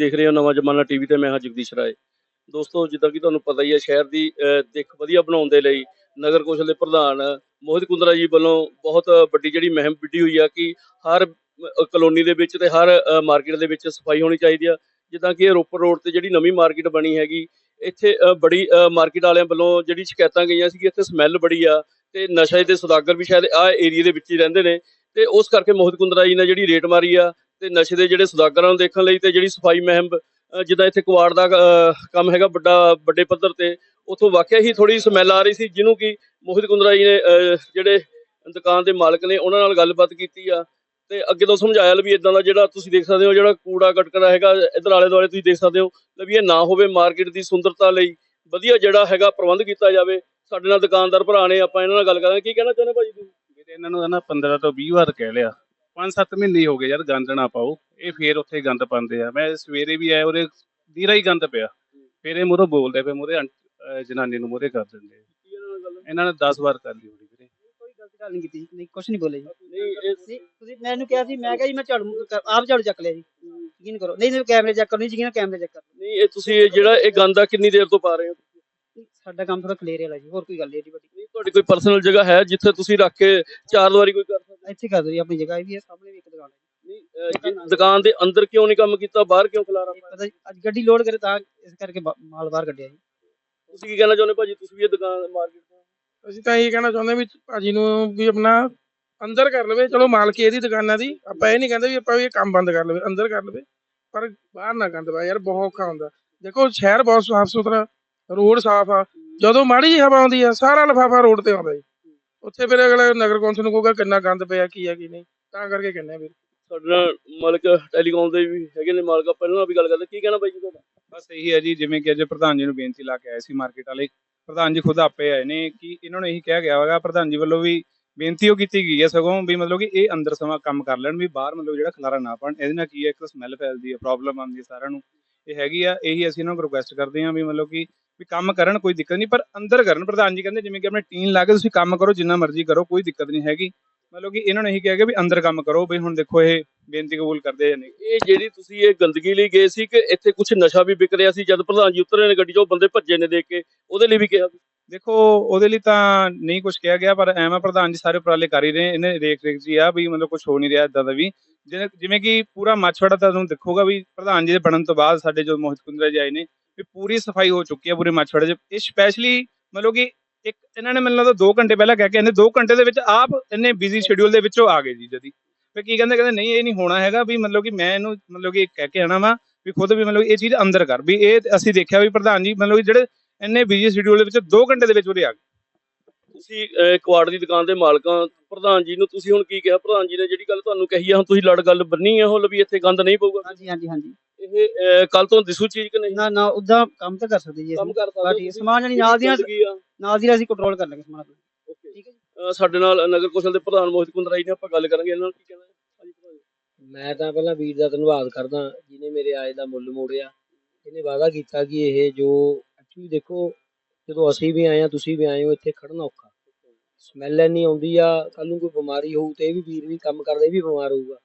ਦੇਖ ਰਹੇ ਹੋ ਨਵਾਂ ਜਮਾਨਾ ਟੀਵੀ ਤੇ, ਮੈਂ ਹਾਂ ਜਗਦੀਸ਼ ਰਾਏ। ਦੋਸਤੋ, ਜਿੱਦਾਂ ਕਿ ਤੁਹਾਨੂੰ ਪਤਾ ਹੀ ਹੈ, ਸ਼ਹਿਰ ਦੀ ਦਿੱਖ ਵਧੀਆ ਬਣਾਉਣ ਦੇ ਲਈ ਨਗਰ ਕੌਂਸਲ ਦੇ ਪ੍ਰਧਾਨ ਮੋਹਿਤ ਕੁੰਦਰਾ ਜੀ ਵੱਲੋਂ ਬਹੁਤ ਵੱਡੀ ਜਿਹੜੀ ਮੁਹਿੰਮ ਵਿੱਢੀ ਹੋਈ ਆ ਕਿ ਹਰ ਕਲੋਨੀ ਦੇ ਵਿੱਚ ਤੇ ਹਰ ਮਾਰਕੀਟ ਦੇ ਵਿੱਚ ਸਫ਼ਾਈ ਹੋਣੀ ਚਾਹੀਦੀ ਆ। ਜਿੱਦਾਂ ਕਿ ਇਹ ਰੋਪੜ ਰੋਡ ਤੇ ਜਿਹੜੀ ਨਵੀਂ ਮਾਰਕੀਟ ਬਣੀ ਹੈਗੀ, ਇੱਥੇ ਬੜੀ ਮਾਰਕੀਟ ਵਾਲਿਆਂ ਵੱਲੋਂ ਜਿਹੜੀ ਸ਼ਿਕਾਇਤਾਂ ਗਈਆਂ ਸੀ ਕਿ ਇੱਥੇ ਸਮੈਲ ਬੜੀ ਆ ਤੇ ਨਸ਼ੇ ਦੇ ਸੁਦਾਗਰ ਵੀ ਸ਼ਾਇਦ ਆ ਏਰੀਆ ਦੇ ਵਿੱਚ ਹੀ ਰਹਿੰਦੇ ਨੇ। ਤੇ ਉਸ ਕਰਕੇ ਮੋਹਿਤ ਕੁੰਦਰਾ ਜੀ ਨੇ ਜਿਹੜੀ ਰੇਟ ਮਾਰੀ ਆ ਤੇ ਨਸ਼ੇ ਦੇ ਜਿਹੜੇ ਸੁਦਾਗਰਾਂ ਨੂੰ ਦੇਖਣ ਲਈ ਤੇ ਜਿਹੜੀ ਸਫ਼ਾਈ ਮੁਹਿੰਮ ਜਿੱਦਾਂ ਇੱਥੇ ਕੁਆੜ ਦਾ ਕੰਮ ਹੈਗਾ ਵੱਡਾ, ਵੱਡੇ ਪੱਧਰ ਤੇ, ਉਥੋਂ ਵਾਕਿਆ ਹੀ ਥੋੜੀ ਸਮੈਲ ਆ ਰਹੀ ਸੀ, ਜਿਹਨੂੰ ਕਿ ਮੋਹਿਤ ਕੁੰਦਰਾ ਜੀ ਨੇ ਜਿਹੜੇ ਦੁਕਾਨ ਦੇ ਮਾਲਕ ਨੇ, ਉਹਨਾਂ ਨਾਲ ਗੱਲਬਾਤ ਕੀਤੀ ਆ। ਤੇ ਅੱਗੇ ਤੋਂ ਸਮਝਾਇਆ ਵੀ ਇਦਾਂ ਦਾ ਜਿਹੜਾ ਤੁਸੀਂ ਦੇਖ ਸਕਦੇ ਹੋ, ਜਿਹੜਾ ਕੂੜਾ ਕਟਕਰਾ ਹੈਗਾ, ਇਧਰ ਆਲੇ ਦੁਆਲੇ ਤੁਸੀਂ ਦੇਖ ਸਕਦੇ ਹੋ ਲ ਵੀ ਇਹ ਨਾ ਹੋਵੇ ਮਾਰਕੀਟ ਦੀ ਸੁੰਦਰਤਾ ਲਈ, ਵਧੀਆ ਜਿਹੜਾ ਹੈਗਾ ਪ੍ਰਬੰਧ ਕੀਤਾ ਜਾਵੇ। ਸਾਡੇ ਨਾਲ ਦੁਕਾਨਦਾਰ ਭਰਾ ਨੇ, ਆਪਾਂ ਇਹਨਾਂ ਨਾਲ ਗੱਲ ਕਰਾਂਗੇ। ਕੀ ਕਹਿਣਾ ਚਾਹੁੰਦੇ ਭਾਜੀ ਤੁਸੀਂ? ਇਹਨਾਂ ਨੂੰ ਨਾ 15 ਤੋਂ 20 ਵਾਰ ਕਹਿ ਲਿਆ। 5-7 ਮਹੀਨੇ ਹੀ ਹੋ ਗਏ ਯਾਰ ਗੰਦ ਨਾ ਪਾਓ। ਇਹ ਫੇਰ ਉੱਥੇ ਗੰਦ ਪਾਉਂਦੇ ਆ। ਮੈਂ ਸਵੇਰੇ ਵੀ ਆਇਆ ਉਹਦੇ ਦੀਰਾ ਹੀ ਗੰਦ ਪਿਆ। ਫੇਰ ਇਹ ਮੂਹਰੋਂ ਬੋਲਦੇ ਪਏ ਮੂਹਰੇ ਜਨਾਨੀ ਨੂੰ ਮੂਹਰੇ ਕਰ ਦਿੰਦੇ ਇਹਨਾਂ ਨੇ 10 ਵਾਰ ਕਰ ਲਈ ਹੋਣੀ ਵੀਰੇ। ਕੋਈ ਗਲਤ ਗੱਲ ਨਹੀਂ ਕੀਤੀ। ਨਹੀਂ ਕੁਛ ਨਹੀਂ ਬੋਲੇ ਜੀ। ਤੁਸੀਂ ਮੈਨੂੰ ਕਿਹਾ ਸੀ ਮੈਂ ਕਿਹਾ ਜੀ ਮੈਂ ਝਾੜੂ ਆਪ ਝਾੜੂ ਚੱਕ ਲਿਆ ਜੀ। ਯਕੀਨ ਕਰੋ। ਨਹੀਂ ਨਹੀਂ ਕੈਮਰੇ ਚੈੱਕ ਕਰੋ ਨਹੀਂ ਯਕੀਨ ਕੈਮਰੇ ਚੈੱਕ ਕਰੋ। ਨਹੀਂ ਇਹ ਤੁਸੀਂ ਇਹ ਜਿਹੜਾ ਇਹ ਗੰਦ ਆ ਕਿੰਨੀ ਦੇਰ ਤੋਂ ਪਾ ਰਹੇ ਹੋ? ਸਾਡਾ ਕੰਮ ਥੋੜਾ ਕਲੀਅਰ ਵਾਲਾ ਜੀ ਹੋਰ ਕੋਈ ਗੱਲ ਨਹੀਂ ਵੱਡੀ। ਤੁਹਾਡੀ ਕੋਈ ਪਰਸਨਲ ਜਗ੍ਹਾ ਹੈ ਜਿੱਥੇ ਤੁਸੀਂ ਰੱਖ ਕੇ ਚਾਰ ਦੀਵਾਰੀ ਕੋਈ ਇੱਥੇ ਕਰ ਜੀ ਆਪਣੀ ਜਗ੍ਹਾ ਇਹ ਵੀ ਹੈ ਸਾਹਮਣੇ ਵੀ ਇੱਕ ਦੁਕਾਨ ਹੈ। ਨਹੀਂ ਜੇ ਦੁਕਾਨ ਦੇ ਅੰਦਰ ਕਿਉਂ ਨਹੀਂ ਕੰਮ ਕੀਤਾ ਬਾਹਰ ਕਿਉਂ ਖਲਾਰਾ ਪਤਾ ਜੀ ਅੱਜ ਗੱਡੀ ਲੋਡ ਕਰੇ ਤਾਂ ਇਸ ਕਰਕੇ ਬਾ- ਮਾਲ ਬਾਹਰ ਕੱਢਿਆ ਜੀ। ਤੁਸੀਂ ਕੀ ਕਹਿਣਾ ਚਾਹੁੰਦੇ ਭਾਜੀ? ਤੁਸੀਂ ਵੀ ਇਹ ਦੁਕਾਨ ਮਾਰਕੀਟ ਤੋਂ? ਅਸੀਂ ਤਾਂ ਇਹ ਕਹਿਣਾ ਚਾਹੁੰਦੇ ਵੀ ਭਾਜੀ ਨੂੰ ਵੀ ਆਪਣਾ ਅੰਦਰ ਕਰ ਲਵੇ ਚਲੋ ਮਾਲਕੀ ਇਹਦੀ ਦੁਕਾਨਾਂ ਦੀ ਆਪਾਂ ਇਹ ਨਹੀਂ ਕਹਿੰਦੇ ਵੀ ਆਪਾਂ ਵੀ ਇਹ ਕੰਮ ਬੰਦ ਕਰ ਲਵੇ ਅੰਦਰ ਕਰ ਲਵੇ ਪਰ ਬਾਹਰ ਨਾ ਗੰਦ ਪਾਏ ਯਾਰ ਬਹੁਤ ਔਖਾ ਹੁੰਦਾ। ਦੇਖੋ ਸ਼ਹਿਰ ਬਹੁਤ ਸਾਫ਼ ਸੁਥਰਾ ਰੋਡ ਸਾਫ਼ ਆ ਜਦੋਂ ਮਾੜੀ ਜਿਹੀ ਹਵਾ ਆਉਂਦੀ ਆ ਸਾਰਾ ਲਫਾਫਾ ਰੋਡ ਤੇ ਆਉਂਦਾ ਜੀ। ਉੱਥੇ ਫਿਰ ਅਗਲਾ ਨਗਰ ਕੌਂਸਲ ਨੂੰ ਕਹੂਗਾ ਕਿੰਨਾ ਗੰਦ ਪਿਆ ਕੀ ਆ ਕੀ ਨਹੀਂ। ਤਾਂ ਕਰਕੇ ਕਹਿੰਦੇ ਆ ਵੀ ਸਾਡੇ ਨਾਲ ਮਾਲਕ ਟੈਲੀਕਾਮ ਦੇ ਵੀ ਹੈਗੇ ਨੇ ਮਾਲਕ ਆਪਾਂ ਇਹਨਾਂ ਨਾਲ ਵੀ ਗੱਲ ਕਰਦੇ ਕੀ ਕਹਿਣਾ ਭਾਈ ਜੀ ਤੁਹਾਡਾ? ਬਸ ਇਹੀ ਹੈ ਜੀ ਜਿਵੇਂ ਕਿ ਅੱਜ ਪ੍ਰਧਾਨ ਜੀ ਨੂੰ ਬੇਨਤੀ ਲਾ ਕੇ ਆਏ ਸੀ ਮਾਰਕੀਟ ਵਾਲੇ ਪ੍ਰਧਾਨ ਜੀ ਖੁਦ ਆਪੇ ਆਏ ਨੇ ਕਿ ਇਹਨਾਂ ਨੂੰ ਇਹੀ ਕਿਹਾ ਗਿਆ ਹੋਗਾ ਪ੍ਰਧਾਨ ਜੀ ਵੱਲੋਂ ਵੀ ਬੇਨਤੀ ਉਹ ਕੀਤੀ ਗਈ ਹੈ ਸਗੋਂ ਵੀ ਮਤਲਬ ਕਿ ਇਹ ਅੰਦਰ ਸਮਾਂ ਕੰਮ ਕਰ ਲੈਣ ਵੀ ਬਾਹਰ ਮਤਲਬ ਜਿਹੜਾ ਖਲਾਰਾ ਨਾ ਪਾਣ ਇਹਦੇ ਨਾਲ ਕੀ ਹੈ ਇੱਕ ਤਾਂ ਸਮੈਲ ਫੈਲਦੀ ਹੈ ਪ੍ਰੋਬਲਮ ਆਉਂਦੀ ਹੈ ਸਾਰਿਆਂ ਨੂੰ। ਇਹ ਹੈਗੀ ਆ ਇਹੀ ਅਸੀਂ ਇਹਨਾਂ ਨੂੰ ਰਿਕੁਐਸਟ ਕਰਦੇ ਹਾਂ ਵੀ ਮਤਲਬ ਕਿ ਵੀ ਕੰਮ ਕਰਨ ਕੋਈ ਦਿੱਕਤ ਨਹੀਂ ਪਰ ਅੰਦਰ ਕਰਨ। ਪ੍ਰਧਾਨ ਜੀ ਕਹਿੰਦੇ ਜਿਵੇਂ ਕਿ ਆਪਣੇ ਟੀਨ ਲਾ ਕੇ ਤੁਸੀਂ ਕੰਮ ਕਰੋ ਜਿੰਨਾ ਮਰਜ਼ੀ ਕਰੋ ਕੋਈ ਦਿੱਕਤ ਨਹੀਂ ਹੈਗੀ। ਮਤਲਬ ਕਿ ਇਹਨਾਂ ਨੇ ਇਹੀ ਕਿਹਾ ਕਿ ਵੀ ਅੰਦਰ ਕੰਮ ਕਰੋ ਵੀ ਹੁਣ ਦੇਖੋ ਇਹ ਬੇਨਤੀ ਕਬੂਲ ਕਰਦੇ ਜਾਂ ਨਹੀਂ। ਇਹ ਜਿਹੜੀ ਤੁਸੀਂ ਇਹ ਗੰਦਗੀ ਲਈ ਗਏ ਸੀ ਕਿ ਇੱਥੇ ਕੁਝ ਨਸ਼ਾ ਵੀ ਵਿਕ ਰਿਹਾ ਸੀ ਜਦ ਪ੍ਰਧਾਨ ਜੀ ਉਤਰੇ ਨੇ ਗੱਡੀ 'ਚੋਂ ਬੰਦੇ ਭੱਜੇ ਨੇ ਦੇਖ ਕੇ ਉਹਦੇ ਲਈ ਵੀ ਕਿਹਾ ਦੇਖੋ ਉਹਦੇ ਲਈ ਤਾਂ ਨਹੀਂ ਕੁਝ ਕਿਹਾ ਗਿਆ ਪਰ ਐਵੇਂ ਪ੍ਰਧਾਨ ਜੀ ਸਾਰੇ ਉਪਰਾਲੇ ਕਰ ਹੀ ਰਹੇ ਇਹਨੇ ਦੇਖ ਰੇਖ ਜੀ ਆ ਵੀ ਮਤਲਬ ਕੁਝ ਹੋ ਨਹੀਂ ਰਿਹਾ ਇਦਾਂ ਦਾ ਵੀ। ਜਿਵੇਂ ਕਿ ਪੂਰਾ ਮੱਛਵੜਾ ਤਾਂ ਤੁਹਾਨੂੰ ਦੇਖੋਗਾ ਵੀ ਪ੍ਰਧਾਨ ਜੀ ਦੇ ਬਣਨ ਤੋਂ ਬਾਅਦ ਸਾਡੇ ਜੋ ਮੋਹਿਤ ਕੁੰਦਰਾ ਜੀ ਆਏ ਨੇ ਵੀ ਪੂਰੀ ਸਫ਼ਾਈ ਹੋ ਚੁੱਕੀ ਹੈ ਪੂਰੇ ਮੱਛਵੜੇ 'ਚ। ਇਹ ਸਪੈਸ਼ਲੀ ਮਤਲਬ ਕਿ ਇੱਕ ਇਹਨਾਂ ਨੇ ਮੈਨੂੰ ਲੱਗਦਾ 2 ਘੰਟੇ ਪਹਿਲਾਂ ਕਹਿ ਕੇ ਇਹਨੇ 2 ਘੰਟੇ ਦੇ ਵਿੱਚ ਆਪ ਇੰਨੇ ਬਿਜ਼ੀ ਸ਼ਡਿਊਲ ਦੇ ਵਿੱਚੋਂ ਆ ਗਏ ਜੀ ਜਦੀ। ਫਿਰ ਕੀ ਕਹਿੰਦੇ ਕਹਿੰਦੇ ਨਹੀਂ ਇਹ ਨਹੀਂ ਹੋਣਾ ਹੈਗਾ ਵੀ ਮਤਲਬ ਕਿ ਮੈਂ ਇਹਨੂੰ ਮਤਲਬ ਕਿ ਕਹਿ ਕੇ ਆਣਾ ਵਾ ਵੀ ਖੁਦ ਵੀ ਮਤਲਬ ਇਹ ਚੀਜ਼ ਅੰਦਰ ਕਰ। ਵੀ ਇਹ ਅਸੀਂ ਦੇਖਿਆ ਵੀ ਪ੍ਰਧਾਨ ਜੀ ਮਤਲਬ ਕਿ ਜਿਹੜੇ ਇੰਨੇ ਬਿਜ਼ੀ ਸ਼ਡਿਊਲ ਦੇ ਵਿੱਚ 2 ਘੰਟੇ ਦੇ ਵਿੱਚ ਉਰੇ ਆ ਗਏ। ਤੁਸੀਂ ਕੁਆੜ ਦੀ ਦੁਕਾਨ ਦੇ ਮਾਲਕਾਂ ਪ੍ਰਧਾਨ ਜੀ ਨੂੰ ਤੁਸੀਂ ਹੁਣ ਕੀ ਕਿਹਾ? ਪ੍ਰਧਾਨ ਜੀ ਨੇ ਜਿਹੜੀ ਗੱਲ ਤੁਹਾਨੂੰ ਕਹੀ ਆ ਹੁਣ ਤੁਸੀਂ ਲੜ ਗੱਲ ਬੰਨੀ ਆ ਉਹ ਵੀ ਇੱਥੇ ਗੰਦ ਨਹੀਂ ਪਊਗਾ। ਹਾਂਜੀ ਹਾਂਜੀ ਹਾਂਜੀ। ਇਹ ਕੱਲ ਤੋਂ ਦਿਸੂ ਚੀਜ਼ ਕਿ ਨਹੀਂ? ਨਾ ਨਾ ਉਦਾਂ ਕੰਮ ਤਾਂ ਕਰ ਸਕਦੇ ਜੀ ਕੰਮ ਅਸੀਂ। ਕਰ ਬਸ ਠੀਕ ਹੈ, ਸਮਾਨ ਜਿਹੜੀ ਨਾਲ ਦੀਆਂ ਨਾਲ ਦੀ ਅਸੀਂ ਕੰਟਰੋਲ ਕਰ ਲਾਂਗੇ ਸਮਾਨ ਆਪਣਾ। ਠੀਕ ਹੈ ਜੀ। ਸਾਡੇ ਨਾਲ ਨਗਰ ਕੌਂਸਲ ਦੇ ਪ੍ਰਧਾਨ ਮੋਹਿਤ ਕੁੰਦਰਾ ਜੀ ਨੇ ਆਪਾਂ ਗੱਲ ਕਰਾਂਗੇ। ਇਹਨਾਂ ਨਾਲ ਕੀ ਕਹਿਣਾ? ਹਾਂਜੀ ਪ੍ਰਧਾਨ ਜੀ। ਮੈਂ ਤਾਂ ਪਹਿਲਾਂ ਵੀਰ ਦਾ ਧੰਨਵਾਦ ਕਰਦਾ ਜਿਨੇ ਮੇਰੇ ਆਏ ਦਾ ਮੁੱਲ ਮੋੜਿਆ। ਇਹਨੇ ਵਾਅਦਾ ਕੀਤਾ ਕਿ ਇਹ ਜੋ ਐਕਚੁਅਲੀ ਦੇਖੋ ਜਦੋਂ ਅਸੀਂ ਵੀ ਆਏ ਆ ਤੁਸੀਂ ਵੀ ਆਏ ਹੋ ਇੱਥੇ ਖੜਨਾ ਔਖਾ। ਸਮੈਲ ਇੰਨੀ ਆਉਂਦੀ ਆ ਕੱਲ ਨੂੰ ਕੋਈ ਬਿਮਾਰੀ ਹੋਊ ਤੇ ਇਹ ਵੀ ਵੀਰ ਵੀ ਕੰਮ ਕਰਦਾ ਇਹ ਵੀ ਬਿਮਾਰ ਹੋਊਗਾ।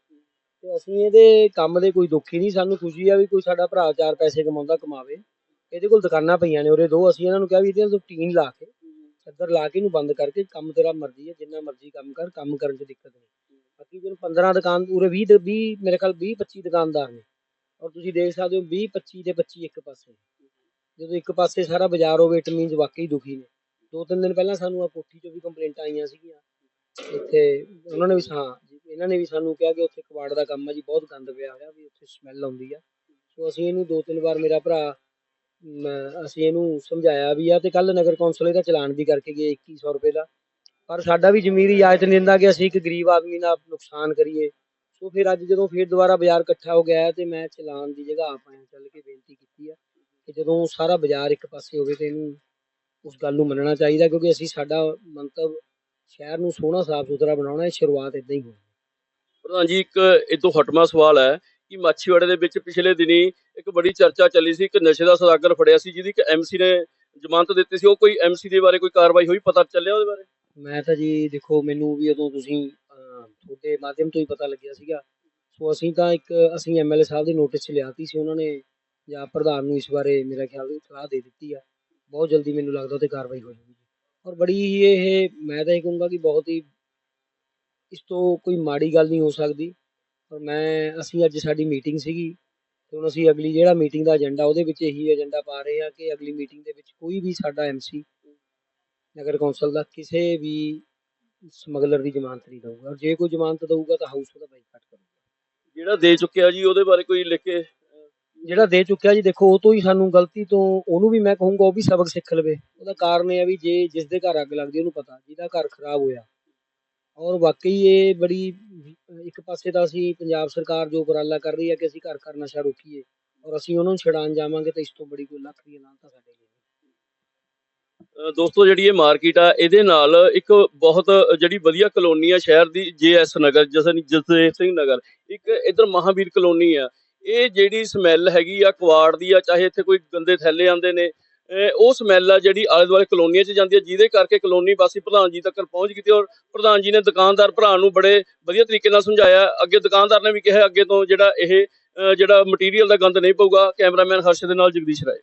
ਤੇ ਅਸੀਂ ਇਹਦੇ ਕੰਮ ਦੇ ਕੋਈ ਦੁੱਖ ਹੀ ਨਹੀਂ, ਸਾਨੂੰ ਖੁਸ਼ੀ ਆ ਵੀ ਕੋਈ ਸਾਡਾ ਭਰਾ ਚਾਰ ਪੈਸੇ ਕਮਾਉਂਦਾ, ਕਮਾਵੇ। ਇਹਦੇ ਕੋਲ ਦੁਕਾਨਾਂ ਪਈਆਂ ਨੇ ਉਰੇ ਦੋ, ਅਸੀਂ ਇਹਨਾਂ ਨੂੰ ਕਿਹਾ ਵੀ ਇਹਦੇ ਤੋਂ ਲਾ ਕੇ ਚੱਦਰ ਲਾ ਕੇ ਇਹਨੂੰ ਬੰਦ ਕਰਕੇ ਕੰਮ ਤੇਰਾ ਮਰਜ਼ੀ ਹੈ, ਜਿੰਨਾ ਮਰਜ਼ੀ ਕੰਮ ਕਰ, ਕੰਮ ਕਰਨ 'ਚ ਦਿੱਕਤ ਨਹੀਂ। ਬਾਕੀ ਜਦੋਂ 15 ਦੁਕਾਨ ਪੂਰੇ 20 ਤੇ 20 ਮੇਰੇ ਖਿਆਲ 20 25 ਦੁਕਾਨਦਾਰ ਨੇ। ਔਰ ਤੁਸੀਂ ਦੇਖ ਸਕਦੇ ਹੋ 20 25 ਦੇ 25 ਇੱਕ ਪਾਸੇ। ਜਦੋਂ ਇੱਕ ਪਾਸੇ ਸਾਰਾ ਬਾਜ਼ਾਰ ਹੋਵੇ ਇਟ ਮੀਨਸ ਵਾਕਈ ਦੁਖੀ ਨੇ। ਦੋ ਤਿੰਨ ਦਿਨ ਪਹਿਲਾਂ ਸਾਨੂੰ ਆ ਕੋਠੀ ਚੋਂ ਵੀ ਕੰਪਲੇਂਟਾਂ ਆਈਆਂ ਸੀਗੀਆਂ। ਇੱਥੇ ਉਹਨਾਂ ਨੇ ਵੀ, ਹਾਂ ਇਹਨਾਂ ਨੇ ਵੀ ਸਾਨੂੰ ਕਿਹਾ ਕਿ ਉੱਥੇ ਕਬਾੜ ਦਾ ਕੰਮ ਆ ਜੀ ਬਹੁਤ ਗੰਦ ਪਿਆ ਹੋਇਆ ਵੀ ਉੱਥੇ ਸਮੈਲ ਆਉਂਦੀ ਆ। ਸੋ ਅਸੀਂ ਇਹਨੂੰ ਦੋ ਤਿੰਨ ਵਾਰ ਮੇਰਾ ਭਰਾ ਮ, ਅਸੀਂ ਇਹਨੂੰ ਸਮਝਾਇਆ ਵੀ ਆ ਤੇ ਕੱਲ ਨਗਰ ਕੌਂਸਲ ਇਹਦਾ ਚਲਾਨ ਵੀ ਕਰਕੇ ਗਏ 2100 ਰੁਪਏ ਦਾ। ਪਰ ਸਾਡਾ ਵੀ ਜ਼ਮੀਰੀ ਇਜਾਜ਼ਤ ਨਹੀਂ ਦਿੰਦਾ ਕਿ ਅਸੀਂ ਇੱਕ ਗਰੀਬ ਆਦਮੀ ਨਾਲ ਨੁਕਸਾਨ ਕਰੀਏ। ਸੋ ਫਿਰ ਅੱਜ ਜਦੋਂ ਫਿਰ ਦੁਬਾਰਾ ਬਾਜ਼ਾਰ ਇਕੱਠਾ ਹੋ ਗਿਆ ਹੈ ਤੇ ਮੈਂ ਚਲਾਨ ਦੀ ਜਗ੍ਹਾ ਆਪ ਆਇਆ ਚੱਲ ਕੇ ਬੇਨਤੀ ਕੀਤੀ ਆ ਕਿ ਜਦੋਂ ਸਾਰਾ ਬਾਜ਼ਾਰ ਇੱਕ ਪਾਸੇ ਹੋਵੇ ਤੇ ਇਹਨੂੰ ਉਸ ਗੱਲ ਨੂੰ ਮੰਨਣਾ ਚਾਹੀਦਾ ਕਿਉਂਕਿ ਅਸੀਂ ਸਾਡਾ ਮੰਤਵ ਸ਼ਹਿਰ ਨੂੰ ਸੋਹਣਾ ਸਾਫ਼ ਸੁਥਰਾ ਬਣਾਉਣਾ ਹੈ ਸ਼ੁਰੂਆਤ ਇਦਾਂ ਹੀ ਹੋਣੀ। ਪ੍ਰਧਾਨ ਜੀ, ਇੱਕ ਇਹ ਤੋਂ ਹਟਮਾ ਸਵਾਲ ਹੈ ਕਿ ਮਾਛੀਵਾੜੇ ਦੇ ਵਿੱਚ ਪਿਛਲੇ ਦਿਨੀ ਇੱਕ ਬੜੀ ਚਰਚਾ ਚੱਲੀ ਸੀ ਕਿ ਨਸ਼ੇ ਦਾ ਸਦਾਗਰ ਫੜਿਆ ਸੀ, ਜਿਹਦੀ ਕਿ ਐਮਸੀ ਨੇ ਜ਼ਮਾਨਤ ਦਿੱਤੀ ਸੀ। ਉਹ ਕੋਈ ਐਮਸੀ ਦੇ ਬਾਰੇ ਕੋਈ ਕਾਰਵਾਈ ਹੋਈ, ਪਤਾ ਚੱਲਿਆ ਉਹਦੇ ਬਾਰੇ? ਮੈਂ ਤਾਂ ਜੀ, ਦੇਖੋ, ਮੈਨੂੰ ਵੀ ਉਦੋਂ ਤੁਸੀਂ ਤੁਹਾਡੇ ਮਾਧਿਅਮ ਤੋਂ ਹੀ ਪਤਾ ਲੱਗਿਆ ਸੀਗਾ। ਸੋ ਅਸੀਂ ਤਾਂ ਇੱਕ, ਅਸੀਂ ਐਮਐਲਏ ਸਾਹਿਬ ਦੇ ਨੋਟਿਸ 'ਚ ਲਿਆਤੀ ਸੀ ਉਹਨਾਂ ਨੇ, ਜਾਂ ਪ੍ਰਧਾਨ ਨੂੰ ਇਸ ਬਾਰੇ ਮੇਰਾ ਖਿਆਲ ਸਲਾਹ ਦੇ ਦਿੱਤੀ ਆ। ਬਹੁਤ ਜਲਦੀ ਮੈਨੂੰ ਲੱਗਦਾ 'ਤੇ ਕਾਰਵਾਈ ਹੋ ਜਾਊਗੀ। ਔਰ ਬੜੀ ਹੀ ਇਹ, ਮੈਂ ਤਾਂ ਇਹ ਕਹੂੰਗਾ ਕਿ ਬਹੁਤ ਹੀ ਇਸ ਤੋਂ ਕੋਈ ਮਾੜੀ ਗੱਲ ਨਹੀਂ ਹੋ ਸਕਦੀ। ਔਰ ਮੈਂ ਅਸੀਂ ਅੱਜ ਸਾਡੀ ਮੀਟਿੰਗ ਸੀਗੀ ਤੇ ਹੁਣ ਅਸੀਂ ਅਗਲੀ ਜਿਹੜਾ ਮੀਟਿੰਗ ਦਾ ਏਜੰਡਾ ਉਹਦੇ ਵਿੱਚ ਇਹੀ ਏਜੰਡਾ ਪਾ ਰਹੇ ਹਾਂ ਕਿ ਅਗਲੀ ਮੀਟਿੰਗ ਦੇ ਵਿੱਚ ਕੋਈ ਵੀ ਸਾਡਾ ਐਮਸੀ ਨਗਰ ਕੌਂਸਲ ਦਾ ਕਿਸੇ ਵੀ ਸਮਗਲਰ ਦੀ ਜ਼ਮਾਨਤ ਨਹੀਂ ਦਊਗਾ। ਔਰ ਜੇ ਕੋਈ ਜ਼ਮਾਨਤ ਦਊਗਾ ਤਾਂ ਹਾਊਸ ਉਹਦਾ ਬਾਈਕਾਟ ਕਰੂਗਾ। ਜਿਹੜਾ ਦੇ ਚੁੱਕਿਆ ਜੀ ਉਹਦੇ ਬਾਰੇ ਕੋਈ ਲਿਖ ਕੇ ਜਿਹੜਾ ਦੇ ਚੁੱਕਿਆ ਜੀ ਦੇਖੋ ਉਹ ਤੋਂ ਹੀ ਸਾਨੂੰ ਗਲਤੀ ਤੋਂ ਉਹਨੂੰ ਵੀ ਮੈਂ ਕਹੂੰਗਾ ਉਹ ਵੀ ਸਬਕ ਸਿੱਖ ਲਵੇ। ਉਹਦਾ ਕਾਰਨ ਇਹ ਆ ਵੀ ਜੇ ਜਿਸ ਦੇ ਘਰ ਅੱਗ ਲੱਗਦੀ ਉਹਨੂੰ ਪਤਾ। ਜਿਹਦਾ ਘਰ ਖਰਾਬ ਹੋਇਆ ਔਰ ਵਾਕਈ ਇਹ ਬੜੀ, ਇੱਕ ਪਾਸੇ ਤਾਂ ਅਸੀਂ ਪੰਜਾਬ ਸਰਕਾਰ ਜੋ ਉਪਰਾਲਾ ਕਰ ਰਹੀ ਹੈ ਕਿ ਅਸੀਂ ਘਰ ਘਰ ਨਸ਼ਾ ਰੋਕੀਏ ਔਰ ਅਸੀਂ ਉਹਨਾਂ ਨੂੰ ਛਡਾਣ ਜਾਵਾਂਗੇ ਤਾਂ ਇਸ ਤੋਂ ਬੜੀ ਕੋਈ ਲੱਖ ਦੀ ਲਾਂਤ ਸਾਡੇ ਲਈ। ਦੋਸਤੋ, ਜਿਹੜੀ ਇਹ ਮਾਰਕੀਟ ਆ, ਇਹਦੇ ਨਾਲ ਇੱਕ ਬਹੁਤ ਜਿਹੜੀ ਵਧੀਆ ਕਲੋਨੀ ਆ ਸ਼ਹਿਰ ਦੀ, ਜੇਐਸ ਨਗਰ ਜਸਨ ਜਸਦੇਵ ਸਿੰਘ ਨਗਰ, ਇੱਕ ਇਧਰ ਮਹਾਵੀਰ ਕਲੋਨੀ ਆ। ਇਹ ਜਿਹੜੀ ਸਮੈਲ ਹੈਗੀ ਆ ਕੁਆੜ ਦੀ ਆ, ਚਾਹੇ ਇੱਥੇ ਕੋਈ ਗੰਦੇ ਥੈਲੇ ਆਉਂਦੇ ਨੇ ਉਹ ਸਮੈਲ ਆ ਜਿਹੜੀ ਆਲੇ ਦੁਆਲੇ ਕਲੋਨੀਆਂ 'ਚ ਜਾਂਦੀ ਹੈ ਜਿਹਦੇ ਕਰਕੇ ਕਲੋਨੀ ਵਾਸੀ ਪ੍ਰਧਾਨ ਜੀ ਤੱਕ ਪਹੁੰਚ ਕੀਤੀ ਔਰ ਪ੍ਰਧਾਨ ਜੀ ਨੇ ਦੁਕਾਨਦਾਰ ਭਰਾ ਨੂੰ ਬੜੇ ਵਧੀਆ ਤਰੀਕੇ ਨਾਲ ਸਮਝਾਇਆ। ਅੱਗੇ ਦੁਕਾਨਦਾਰ ਨੇ ਵੀ ਕਿਹਾ, ਅੱਗੇ ਤੋਂ ਜਿਹੜਾ ਇਹ ਜਿਹੜਾ ਮਟੀਰੀਅਲ ਦਾ ਗੰਦ ਨਹੀਂ ਪਊਗਾ। ਕੈਮਰਾਮੈਨ ਹਰਸ਼ ਦੇ ਨਾਲ ਜਗਦੀਸ਼ ਰਾਏ।